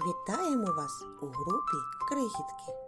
Вітаємо вас у групі Крихітки.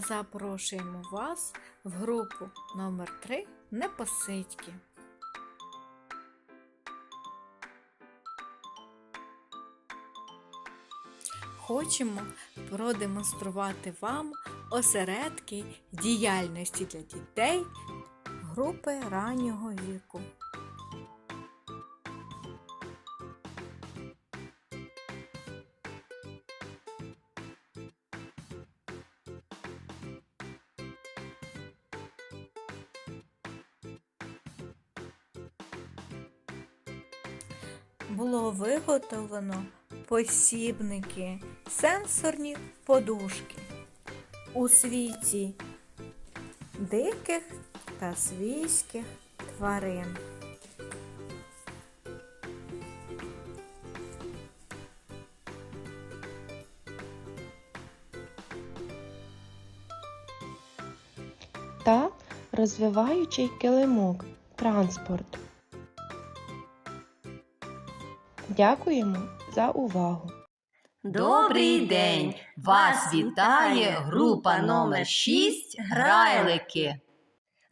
Запрошуємо вас в групу номер 3 Непосидьки. Хочемо продемонструвати вам осередки діяльності для дітей групи раннього віку. Було виготовлено посібники, сенсорні подушки у світі диких та свійських тварин. та розвиваючий килимок транспорт. Дякуємо за увагу! Добрий день! Вас вітає група номер 6 Грайлики.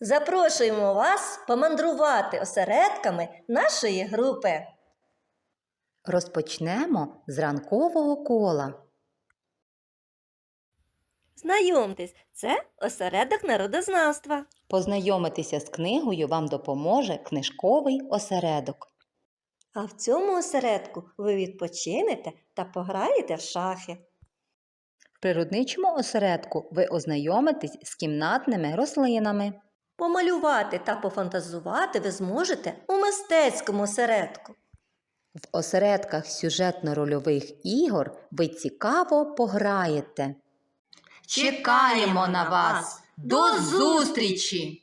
Запрошуємо вас помандрувати осередками нашої групи. Розпочнемо з ранкового кола. Знайомтесь, це осередок народознавства. Познайомитися з книгою вам допоможе книжковий осередок. А в цьому осередку ви відпочинете та пограєте в шахи. В природничому осередку ви ознайомитесь з кімнатними рослинами. Помалювати та пофантазувати ви зможете у мистецькому осередку. В осередках сюжетно-рольових ігор ви цікаво пограєте. Чекаємо на вас! До зустрічі!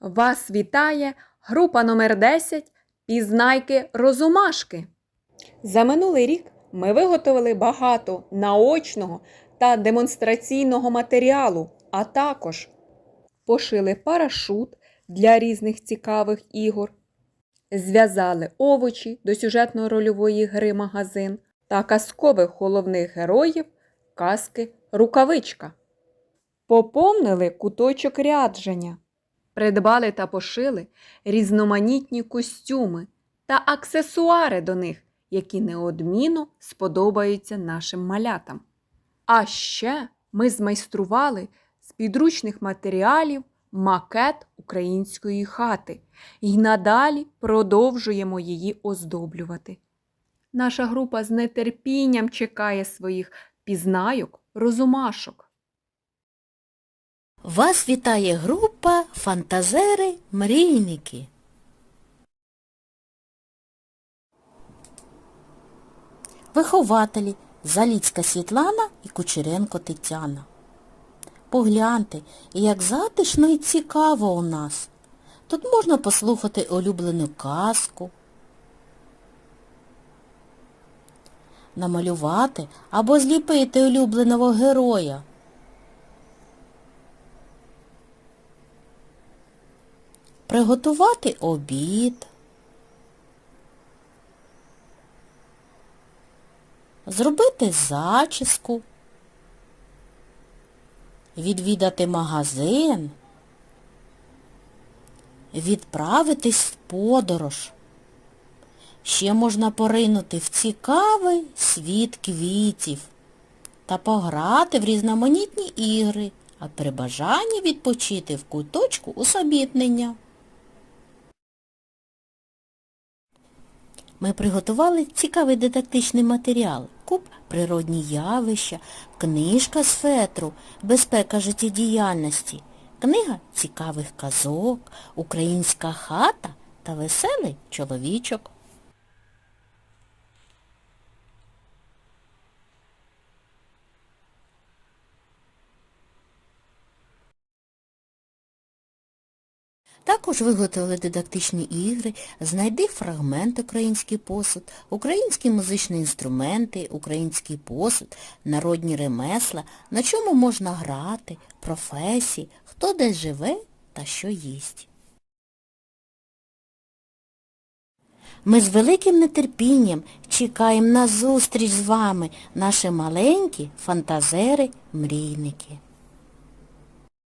Вас вітає група номер 10 Пізнайки Розумашки. За минулий рік ми виготовили багато наочного та демонстраційного матеріалу, а також пошили парашут для різних цікавих ігор, зв'язали овочі до сюжетно-рольової гри магазин та казкових головних героїв казки Рукавичка. Поповнили куточок рядження, придбали та пошили різноманітні костюми та аксесуари до них, які неодмінно сподобаються нашим малятам. А ще ми змайстрували з підручних матеріалів макет української хати і надалі продовжуємо її оздоблювати. Наша група з нетерпінням чекає своїх пізнайок, розумашок. Вас вітає група Фантазери-мрійники. Вихователі Заліцька Світлана і Кучеренко Тетяна. Погляньте, як затишно і цікаво у нас. Тут можна послухати улюблену казку, намалювати або зліпити улюбленого героя. Приготувати обід, зробити зачіску, відвідати магазин, відправитись в подорож, ще можна поринути в цікавий світ квітів та пограти в різноманітні ігри, а при бажанні відпочити в куточку усамітнення. Ми приготували цікавий дидактичний матеріал, куб природні явища, книжка з фетру, безпека життєдіяльності, книга цікавих казок, українська хата та веселий чоловічок. Також виготовили дидактичні ігри, знайди фрагмент український посуд, українські музичні інструменти, український посуд, народні ремесла, на чому можна грати, професії, хто де живе та що їсть. Ми з великим нетерпінням чекаємо на зустріч з вами, наші маленькі фантазери-мрійники.